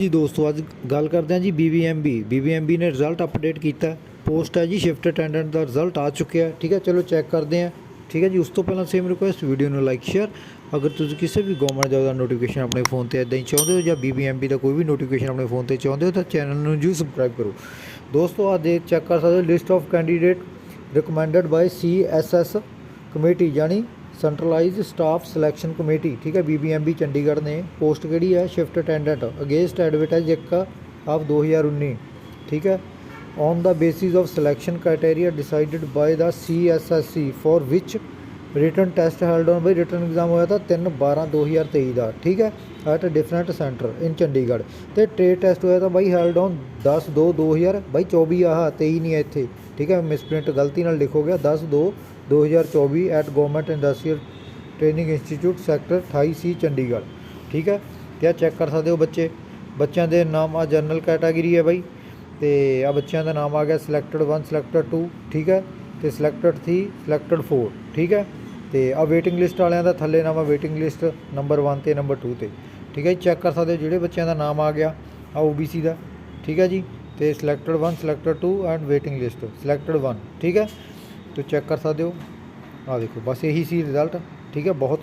ਜੀ ਦੋਸਤੋ, ਅੱਜ ਗੱਲ ਕਰਦੇ ਹਾਂ ਜੀ BBMB BBMB ਨੇ ਰਿਜ਼ਲਟ ਅਪਡੇਟ ਕੀਤਾ। ਪੋਸਟ ਹੈ ਜੀ ਸ਼ਿਫਟ ਅਟੈਂਡੈਂਟ ਦਾ ਰਿਜ਼ਲਟ ਆ ਚੁੱਕਿਆ। ਠੀਕ ਹੈ, ਚਲੋ ਚੈੱਕ ਕਰਦੇ ਹਾਂ। ਠੀਕ ਹੈ ਜੀ, ਉਸ ਤੋਂ ਪਹਿਲਾਂ ਸੇਮ ਰਿਕੁਐਸਟ ਵੀਡੀਓ ਨੂੰ ਲਾਈਕ ਸ਼ੇਅਰ ਅਗਰ ਤੁਸੀਂ ਕਿਸੇ ਵੀ ਗਵਰਨਮੈਂਟ ਜੋਬ ਦਾ ਨੋਟੀਫਿਕੇਸ਼ਨ ਆਪਣੇ ਫੋਨ ਤੇ ਇਦਾਂ ਹੀ ਚਾਹੁੰਦੇ ਹੋ ਜਾਂ BBMB ਦਾ ਕੋਈ ਵੀ ਨੋਟੀਫਿਕੇਸ਼ਨ ਆਪਣੇ ਫੋਨ ਤੇ ਚਾਹੁੰਦੇ ਹੋ, ਤਾਂ ਚੈਨਲ ਨੂੰ ਜੀ ਸਬਸਕ੍ਰਾਈਬ ਕਰੋ। ਦੋਸਤੋ ਆ ਦੇਖ ਚੈੱਕ ਕਰ ਸਕਦੇ ਹੋ list of candidate recommended by CSS committee ਯਾਨੀ ਸੈਂਟਰਲਾਈਜ਼ਡ ਸਟਾਫ ਸਿਲੈਕਸ਼ਨ ਕਮੇਟੀ ਠੀਕ ਹੈ BBMB ਚੰਡੀਗੜ੍ਹ ਨੇ ਪੋਸਟ ਕਿਹੜੀ ਹੈ ਸ਼ਿਫਟ ਅਟੈਂਡੈਂਟ ਅਗੇਂਸਟ ਐਡਵਰਟਾਈਜ਼ ਇੱਕ ਆਫ 2019 ਠੀਕ ਹੈ on the basis of selection criteria decided by the CSSC for which written test held on by written exam ਹੋਇਆ ਤਾਂ 3 12 2023 ਦਾ ਠੀਕ ਹੈ at different centre in Chandigarh ਤੇ ਟ੍ਰੇਡ ਟੈਸਟ ਹੋਇਆ ਤਾਂ ਬਾਈ ਹੈਲਡ ਔਨ 10 2 2000 ਬਾਈ 24 ਆਹ 23 ਨਹੀਂ ਹੈ ਇੱਥੇ ਠੀਕ ਹੈ ਮਿਸਪ੍ਰਿੰਟ ਗਲਤੀ ਨਾਲ ਲਿਖੋ ਗਿਆ 10 2 2024 at government industrial training institute sector 28 C Chandigarh. ਠੀਕ ਹੈ, ਕਿਆ ਚੈੱਕ ਕਰ ਸਕਦੇ ਹੋ ਬੱਚੇ? ਬੱਚਿਆਂ ਦੇ ਨਾਮ ਆ ਜਨਰਲ ਕੈਟਾਗਰੀ ਹੈ ਬਾਈ। ਤੇ ਆ ਬੱਚਿਆਂ ਦਾ ਨਾਮ ਆ ਗਿਆ ਸਿਲੈਕਟਡ 1 ਸਿਲੈਕਟਡ 2 ਠੀਕ ਹੈ, ਤੇ ਸਿਲੈਕਟਡ 3 ਸਿਲੈਕਟਡ 4 ਠੀਕ ਹੈ। ਤੇ ਆ ਵੇਟਿੰਗ ਲਿਸਟ ਵਾਲਿਆਂ ਦਾ ਥੱਲੇ ਨਾਮ ਆ ਵੇਟਿੰਗ ਲਿਸਟ ਨੰਬਰ 1 ਤੇ ਨੰਬਰ 2 ਤੇ। ਠੀਕ ਹੈ ਜੀ ਚੈੱਕ ਕਰ ਸਕਦੇ ਹੋ ਜਿਹੜੇ ਬੱਚਿਆਂ ਦਾ ਨਾਮ ਆ ਗਿਆ, ਆ OBC ਦਾ। ਠੀਕ ਹੈ ਜੀ। ਤੇ selected 1 selected 2 and waiting list selected 1 ਠੀਕ ਹੈ? ਤੋ ਚੈੱਕ ਕਰ ਸਕਦੇ ਹੋ। ਆ ਦੇਖੋ, ਬਸ ਇਹੀ ਸੀ ਰਿਜ਼ਲਟ ਠੀਕ ਹੈ? ਬਹੁਤ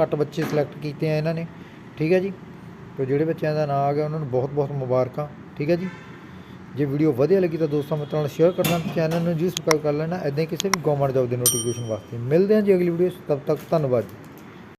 ਘੱਟ ਬੱਚੇ ਸਿਲੈਕਟ ਕੀਤੇ ਆ ਇਹਨਾਂ ਨੇ, ਠੀਕ ਹੈ ਜੀ? ਤੋ ਜਿਹੜੇ ਬੱਚਿਆਂ ਦਾ ਨਾਮ ਆ ਗਿਆ, ਉਹਨਾਂ ਨੂੰ ਬਹੁਤ ਬਹੁਤ ਮੁਬਾਰਕਾਂ, ਠੀਕ ਹੈ ਜੀ? ਜੇ ਵੀਡੀਓ ਵਧੀਆ ਲੱਗੀ ਤਾਂ ਦੋਸਤਾਂ ਮਿੱਤਰਾਂ ਨਾਲ ਸ਼ੇਅਰ ਕਰਨਾ ਚੈਨਲ ਨੂੰ ਜੀ ਸਬਸਕ੍ਰਾਈਬ ਕਰ ਲੈਣਾ। ਐਦਾਂ ਹੀ ਕਿਸੇ ਵੀ ਗਵਰਨਮੈਂਟ ਜੋਬ ਦੇ ਨੋਟੀਫਿਕੇਸ਼ਨ ਵਾਸਤੇ। ਮਿਲਦੇ ਹਾਂ ਜੀ ਅਗਲੀ ਵੀਡੀਓ 'ਚ ਤਬ ਤੱਕ ਧੰਨਵਾਦ ਜੀ।